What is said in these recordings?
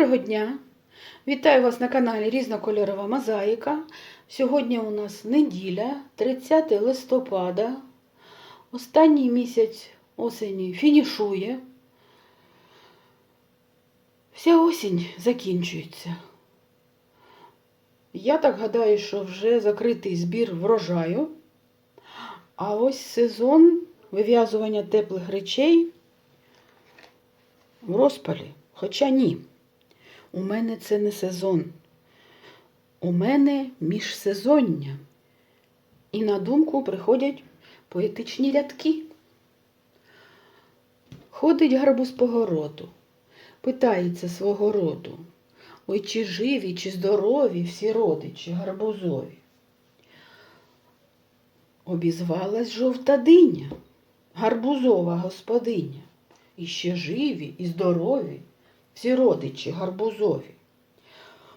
Доброго дня! Вітаю вас на каналі Різнокольорова Мозаїка. Сьогодні у нас неділя, 30 листопада. Останній місяць осені фінішує. Вся осінь закінчується. Я так гадаю, що вже закритий збір врожаю. А ось сезон вив'язування теплих речей в розпалі. Хоча ні, у мене це не сезон. У мене міжсезоння. І на думку приходять поетичні рядки. Ходить гарбуз по городу, питається свого роду. Ой, чи живі, чи здорові всі родичі гарбузові. Обізвалась жовта диня, гарбузова господиня. І ще живі, і здорові всі родичі гарбузові.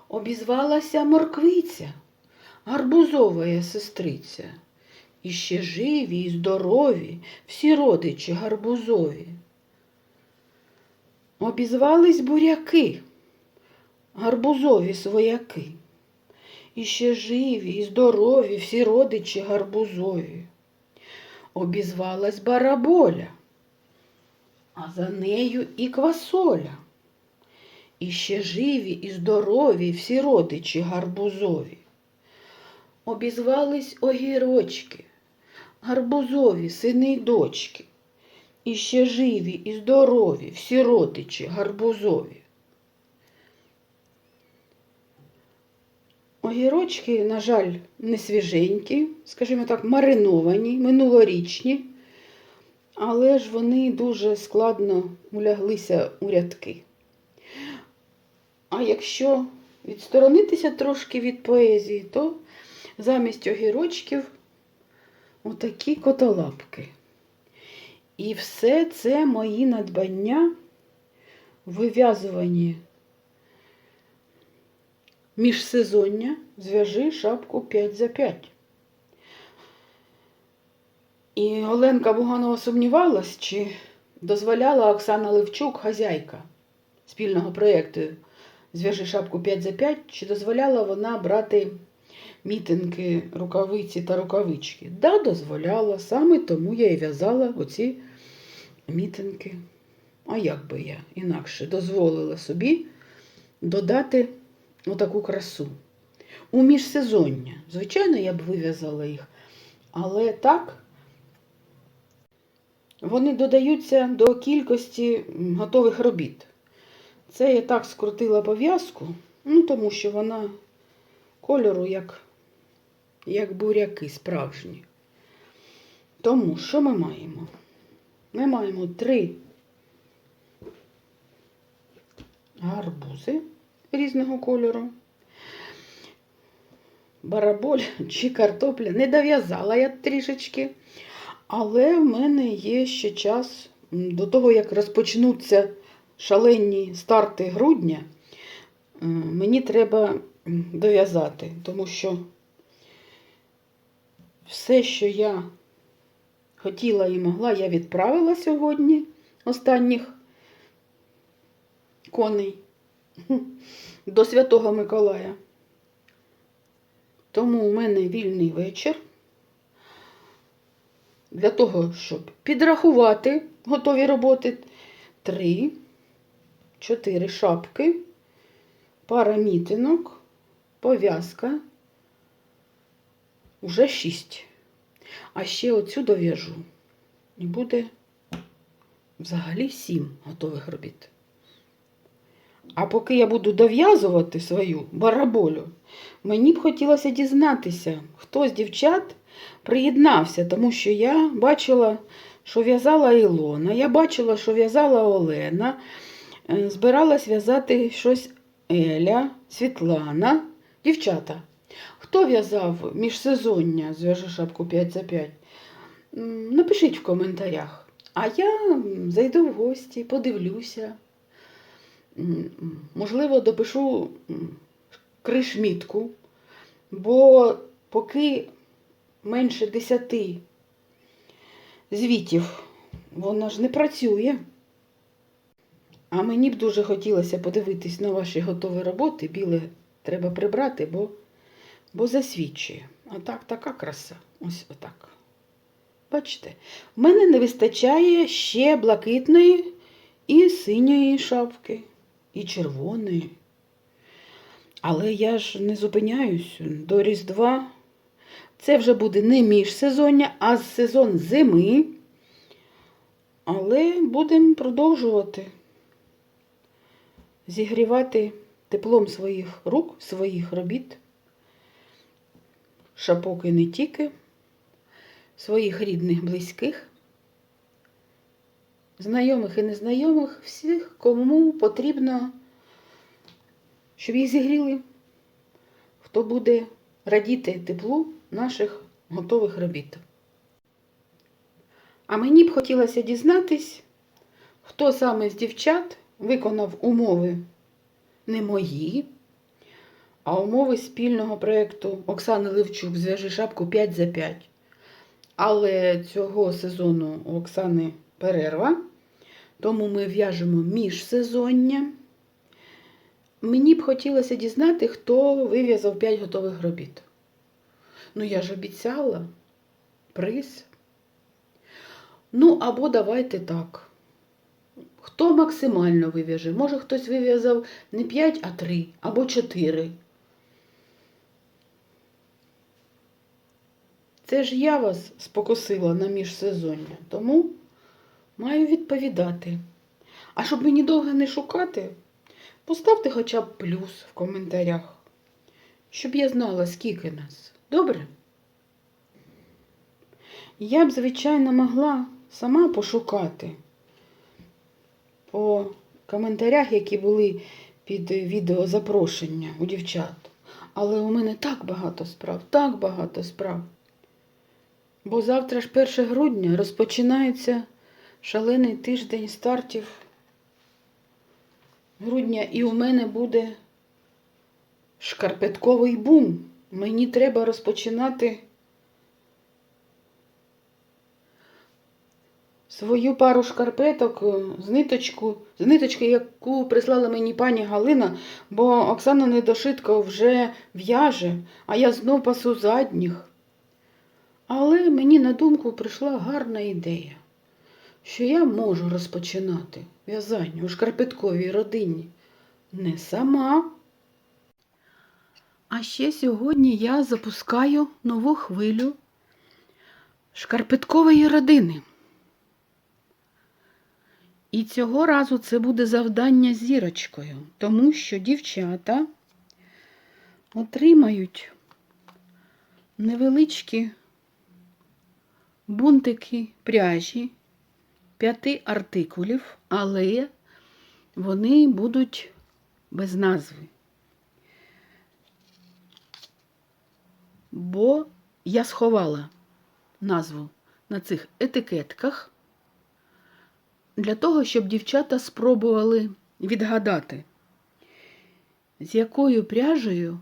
Обізвалася морквиця, гарбузова сестриця. І ще живі, і здорові всі родичі гарбузові. Обізвались буряки, гарбузові свояки. І ще живі, і здорові всі родичі гарбузові. Обізвалась бараболя, а за нею і квасоля. І ще живі і здорові всі родичі гарбузові. Обізвались огірочки, гарбузові сини й дочки. І ще живі і здорові всі родичі гарбузові. Огірочки, на жаль, не свіженькі, скажімо так, мариновані, минулорічні, але ж вони дуже складно уляглися у рядки. А якщо відсторонитися трошки від поезії, то замість огірочків отакі котолапки. І все це мої надбання в вив'язуванні міжсезоння зв'яжи шапку 5 за 5. І Оленка Буганова сумнівалась, чи дозволяла Оксана Левчук, хазяйка спільного проєкту Зв'яжи шапку 5 за 5, чи дозволяла вона брати мітинги, рукавиці та рукавички? Да, дозволяла, саме тому я і в'язала оці мітинги. А як би я інакше дозволила собі додати отаку красу. У міжсезоння. Звичайно, я б вив'язала їх, але так вони додаються до кількості готових робіт. Це я так скрутила пов'язку, ну, тому що вона кольору як, як буряки справжні. Тому що ми маємо? Ми маємо три гарбузи різного кольору. Бараболь чи картопля не дов'язала я трішечки, але в мене є ще час до того, як розпочнуться шалені старти грудня, мені треба дов'язати, тому що все, що я хотіла і могла, я відправила сьогодні останніх коней до Святого Миколая. Тому у мене вільний вечір для того, щоб підрахувати готові роботи три, чотири шапки, пара мітинок, пов'язка, уже шість. А ще оцю дов'яжу. І буде взагалі сім готових робіт. А поки я буду дов'язувати свою бараболю, мені б хотілося дізнатися, хто з дівчат приєднався, тому що я бачила, що в'язала Ілона, я бачила, що в'язала Олена, збиралась в'язати щось Еля, Світлана, дівчата. Хто в'язав міжсезоння зв'яжи шапку 5 за 5? Напишіть в коментарях. А я зайду в гості, подивлюся. Можливо, допишу кришмітку, бо поки менше 10 звітів, воно ж не працює. А мені б дуже хотілося подивитись на ваші готові роботи. Біле треба прибрати, бо, бо засвідчує. А так, така краса. Ось отак. Бачите, в мене не вистачає ще блакитної і синьої шапки, і червоної. Але я ж не зупиняюсь до Різдва. Це вже буде не міжсезоння, а сезон зими. Але будемо продовжувати зігрівати теплом своїх рук, своїх робіт, шапок і не тільки, своїх рідних, близьких, знайомих і незнайомих, всіх, кому потрібно, щоб їх зігріли, хто буде радіти теплу наших готових робіт. А мені б хотілося дізнатись, хто саме з дівчат виконав умови не мої, а умови спільного проєкту Оксани Левчук Зв'яжи шапку 5 за 5. Але цього сезону у Оксани перерва, тому ми в'яжемо міжсезоння. Мені б хотілося дізнати, хто вив'язав 5 готових робіт. Ну, я ж обіцяла приз. Ну, або давайте так. Хто максимально вив'яже? Може, хтось вив'язав не 5, а 3, або 4. Це ж я вас спокусила на міжсезоння, тому маю відповідати. А щоб мені довго не шукати, поставте хоча б плюс в коментарях, щоб я знала, скільки нас. Добре? Я б, звичайно, могла сама пошукати по коментарях, які були під відео запрошення у дівчат. Але у мене так багато справ, так багато справ. Бо завтра ж 1 грудня розпочинається шалений тиждень стартів грудня, і у мене буде шкарпетковий бум. Мені треба розпочинати свою пару шкарпеток е, з ниточку, з ниточки, яку прислала мені пані Галина, бо Оксана Недошитко вже в'яже, а я знов пасу задніх. Але мені на думку прийшла гарна ідея, що я можу розпочинати в'язання у шкарпетковій родині не сама. А ще сьогодні я запускаю нову хвилю шкарпеткової родини. І цього разу це буде завдання зірочкою, тому що дівчата отримають невеличкі бунтики пряжі п'яти артикулів, але вони будуть без назви. Бо я сховала назву на цих етикетках для того, щоб дівчата спробували відгадати, з якою пряжею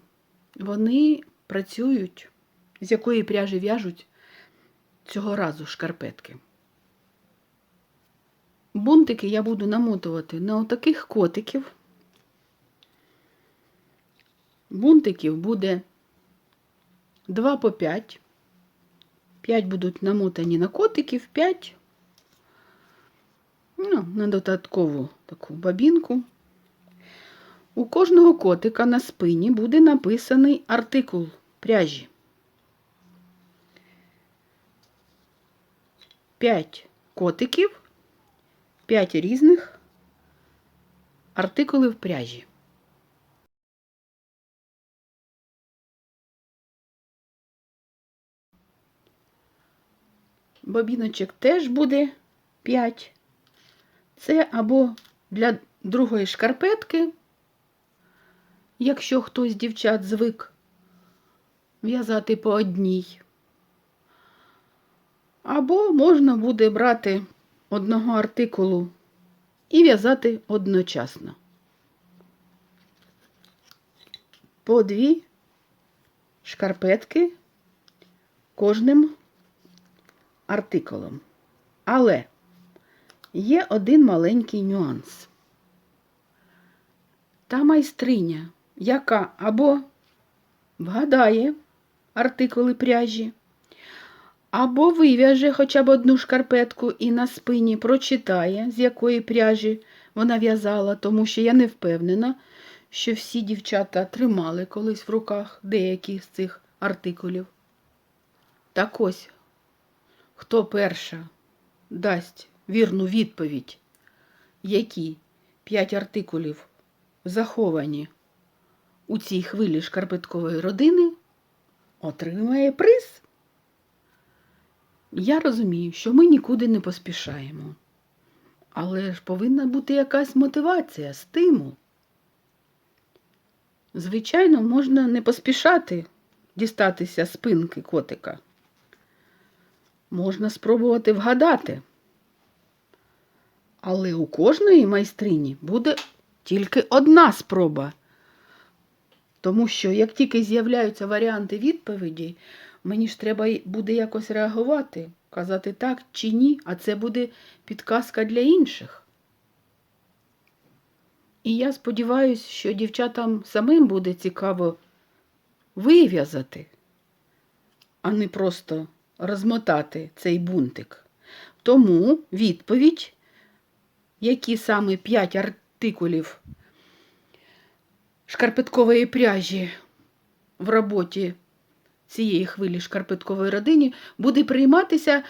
вони працюють, з якої пряжі в'яжуть цього разу шкарпетки. Бунтики я буду намотувати на отаких котиків. Бунтиків буде 2 по 5. 5 будуть намотані на котиків, 5 ну, на додаткову таку бабінку. У кожного котика на спині буде написаний артикул пряжі. 5 котиків, 5 різних артикулів пряжі. Бобіночок теж буде 5. Це або для другої шкарпетки, якщо хтось з дівчат звик в'язати по одній. Або можна буде брати одного артикулу і в'язати одночасно. По дві шкарпетки кожним артикулом. Але є один маленький нюанс. та майстриня, яка або вгадає артикули пряжі, або вив'яже хоча б одну шкарпетку і на спині прочитає, з якої пряжі вона в'язала, тому що я не впевнена, що всі дівчата тримали колись в руках деякі з цих артикулів. Так ось, хто перша дасть вірну відповідь, які п'ять артикулів заховані у цій хвилі шкарпеткової родини, отримає приз. Я розумію, що ми нікуди не поспішаємо. Але ж повинна бути якась мотивація, стимул. Звичайно, можна не поспішати дістатися спинки котика. Можна спробувати вгадати. Але у кожної майстрині буде тільки одна спроба. Тому що як тільки з'являються варіанти відповіді, мені ж треба буде якось реагувати, казати так чи ні, а це буде підказка для інших. І я сподіваюся, що дівчатам самим буде цікаво вив'язати, а не просто розмотати цей бунтик. Тому відповідь, які саме п'ять артикулів шкарпеткової пряжі в роботі цієї хвилі шкарпеткової родині буде прийматися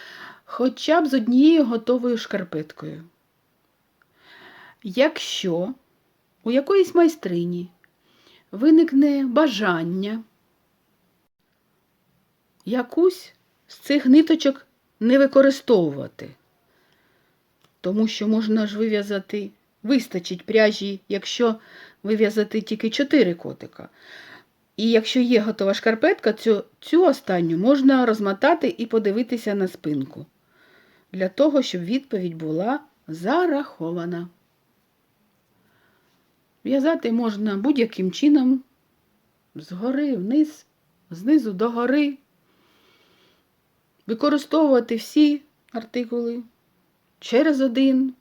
хоча б з однією готовою шкарпеткою. Якщо у якоїсь майстрині виникне бажання якусь з цих ниточок не використовувати, тому що можна ж вив'язати, вистачить пряжі, якщо вив'язати тільки 4 котика. І якщо є готова шкарпетка, цю, цю останню можна розмотати і подивитися на спинку, для того, щоб відповідь була зарахована. В'язати можна будь-яким чином, згори вниз, знизу до гори. Використовувати всі артикули через один,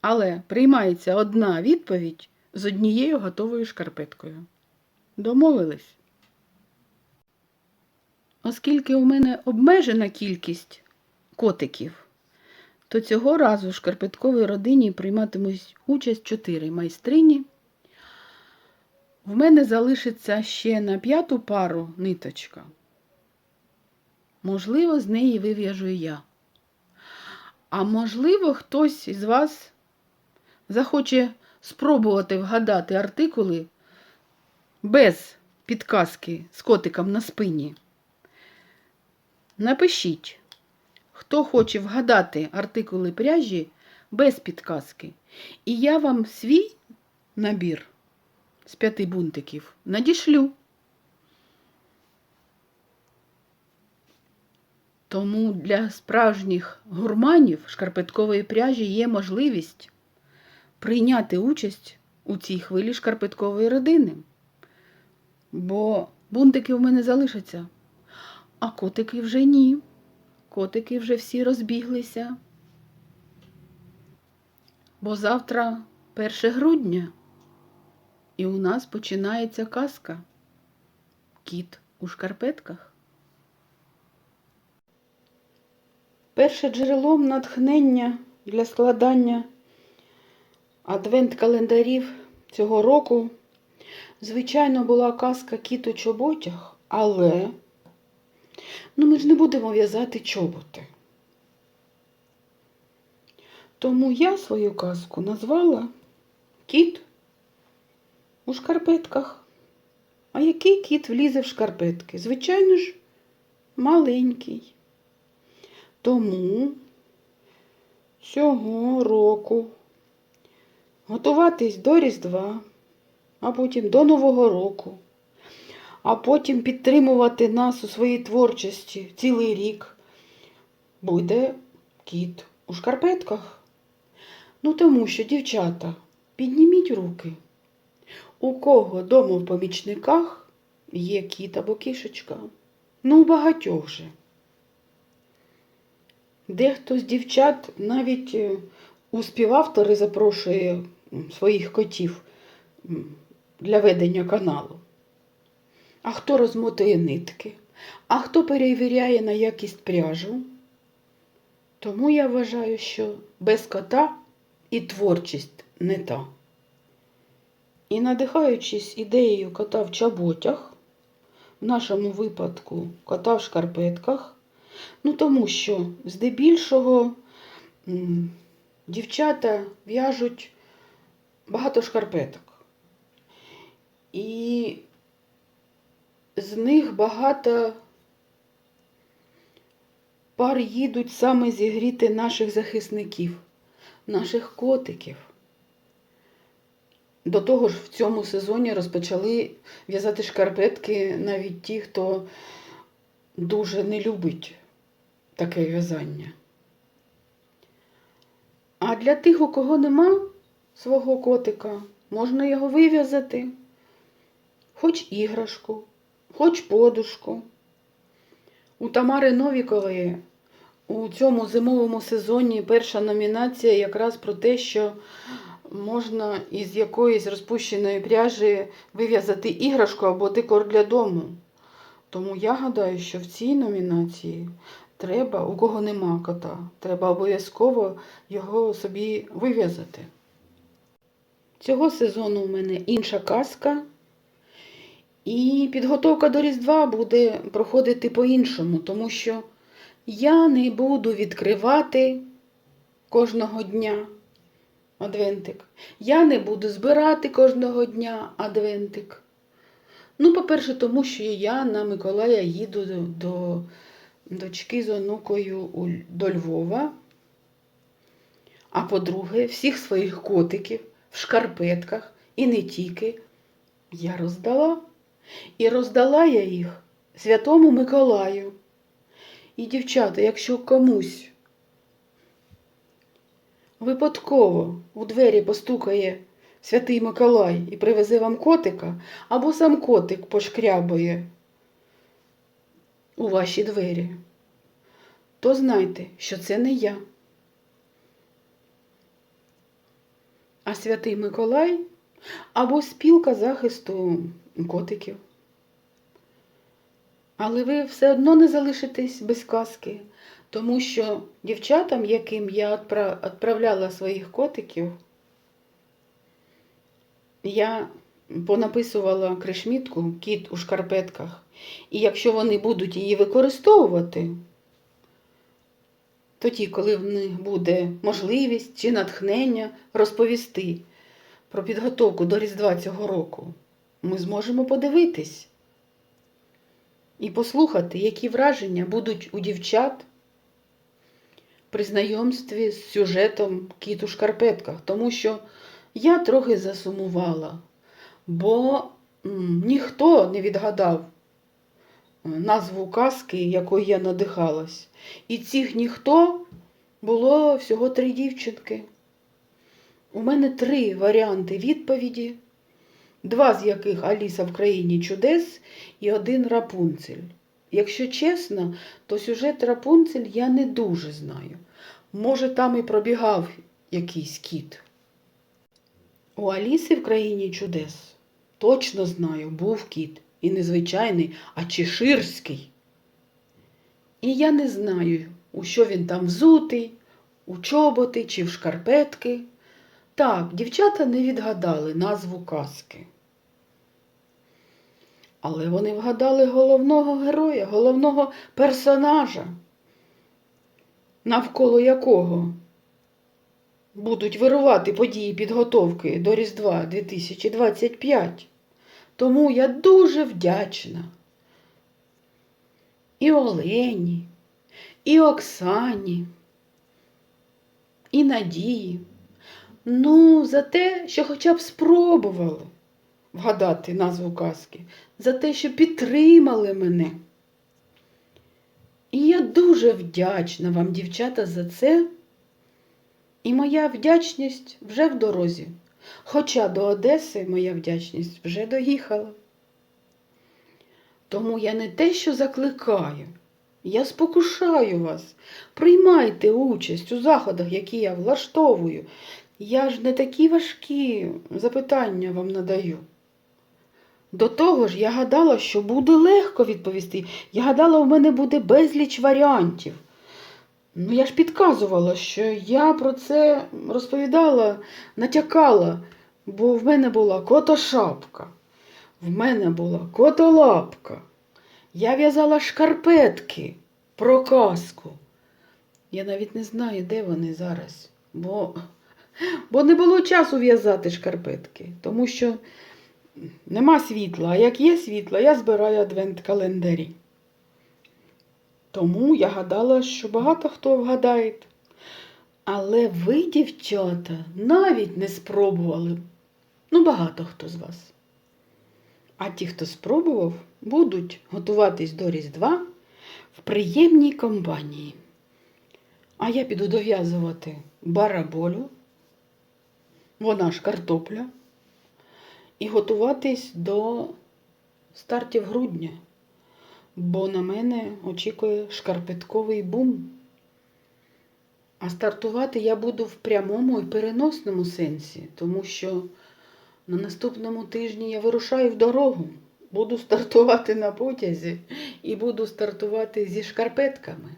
але приймається одна відповідь з однією готовою шкарпеткою. Домовились? Оскільки у мене обмежена кількість котиків, то цього разу в шкарпетковій родині прийматимуть участь чотири майстрині. В мене залишиться ще на п'яту пару ниточка. Можливо, з неї вив'яжу я. А можливо, хтось із вас захоче спробувати вгадати артикули без підказки з котиком на спині. Напишіть, хто хоче вгадати артикули пряжі без підказки. І я вам свій набір з п'яти бунтиків надішлю. Тому для справжніх гурманів шкарпеткової пряжі є можливість прийняти участь у цій хвилі шкарпеткової родини. Бо бунтики в мене залишаться, а котики вже ні. Котики вже всі розбіглися. Бо завтра 1 грудня, і у нас починається казка. Кіт у шкарпетках. Перше джерелом натхнення для складання адвент-календарів цього року, звичайно, була казка Кіт у чоботях, але ну, ми ж не будемо в'язати чоботи. Тому я свою казку назвала Кіт у шкарпетках. А який кіт влізе в шкарпетки? Звичайно ж, маленький. Тому цього року готуватись до Різдва, а потім до Нового року, а потім підтримувати нас у своїй творчості цілий рік буде кіт у шкарпетках. Ну, тому що, дівчата, підніміть руки. У кого дома в помічниках є кіт або кішечка? Ну, у багатьох же. Дехто з дівчат навіть е, у співавтори запрошує своїх котів для ведення каналу. А хто розмотує нитки, а хто перевіряє на якість пряжу. Тому я вважаю, що без кота і творчість не та. І надихаючись ідеєю кота в чоботях, в нашому випадку кота в шкарпетках, ну тому що здебільшого дівчата в'яжуть багато шкарпеток. І з них багато пар їдуть саме зігріти наших захисників, наших котиків. До того ж, в цьому сезоні розпочали в'язати шкарпетки навіть ті, хто дуже не любить таке в'язання. А для тих, у кого нема свого котика, можна його вив'язати, хоч іграшку, хоч подушку. У Тамари Новікової у цьому зимовому сезоні перша номінація якраз про те, що можна із якоїсь розпущеної пряжі вив'язати іграшку або декор для дому. Тому я гадаю, що в цій номінації треба, у кого нема кота, треба обов'язково його собі вив'язати. Цього сезону у мене інша казка. І підготовка до Різдва буде проходити по-іншому, тому що я не буду відкривати кожного дня адвентик. Я не буду збирати кожного дня адвентик. Ну, по-перше, тому що я на Миколая їду до, до дочки з онукою до Львова. А по-друге, всіх своїх котиків в шкарпетках і не тільки я роздала. І роздала я їх Святому Миколаю. І, дівчата, якщо комусь випадково у двері постукає Святий Миколай і привезе вам котика, або сам котик пошкрябає у ваші двері, то знайте, що це не я. А Святий Миколай або спілка захисту котиків. Але ви все одно не залишитесь без казки, тому що дівчатам, яким я відправляла своїх котиків, я понаписувала кришмітку кіт у шкарпетках. І якщо вони будуть її використовувати, тоді, коли в них буде можливість чи натхнення розповісти про підготовку до Різдва цього року, ми зможемо подивитись і послухати, які враження будуть у дівчат при знайомстві з сюжетом Кіт у шкарпетках, тому що я трохи засумувала, бо ніхто не відгадав е, назву казки, якою я надихалась. І цих ніхто було всього три дівчинки. У мене три варіанти відповіді, два з яких Аліса в країні чудес і один Рапунцель. Якщо чесно, то сюжет Рапунцель я не дуже знаю. Може, там і пробігав якийсь кіт. У Аліси в країні чудес точно знаю, був кіт. І не звичайний, а чеширський. І я не знаю, у що він там взутий, у чоботи чи в шкарпетки. Так, дівчата не відгадали назву казки. Але вони вгадали головного героя, головного персонажа, навколо якого будуть вирувати події підготовки до Різдва 2025. Тому я дуже вдячна і Олені, і Оксані, і Надії. Ну, за те, що хоча б спробували вгадати назву казки, за те, що підтримали мене. І я дуже вдячна вам, дівчата, за це. І моя вдячність вже в дорозі. Хоча до Одеси моя вдячність вже доїхала. Тому я не те, що закликаю, я спокушаю вас. Приймайте участь у заходах, які я влаштовую. Я ж не такі важкі запитання вам надаю. До того ж, я гадала, що буде легко відповісти. Я гадала, у мене буде безліч варіантів. Ну, я ж підказувала, що я про це розповідала, натякала, бо в мене була котошапка, в мене була котолапка. Я в'язала шкарпетки про казку. Я навіть не знаю, де вони зараз, бо, бо не було часу в'язати шкарпетки, тому що нема світла, а як є світло, я збираю адвент-календарі. Тому я гадала, що багато хто вгадає. Але ви, дівчата, навіть не спробували. Ну, багато хто з вас. А ті, хто спробував, будуть готуватись до Різдва в приємній компанії. А я піду дов'язувати бараболю, вона ж картопля, і готуватись до стартів грудня, бо на мене очікує шкарпетковий бум. А стартувати я буду в прямому і переносному сенсі, тому що на наступному тижні я вирушаю в дорогу. Буду стартувати на потязі і буду стартувати зі шкарпетками.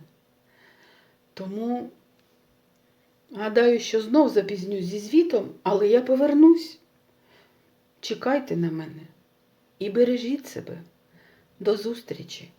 Тому гадаю, що знов запізнюсь зі звітом, але я повернусь. Чекайте на мене і бережіть себе. До зустрічі!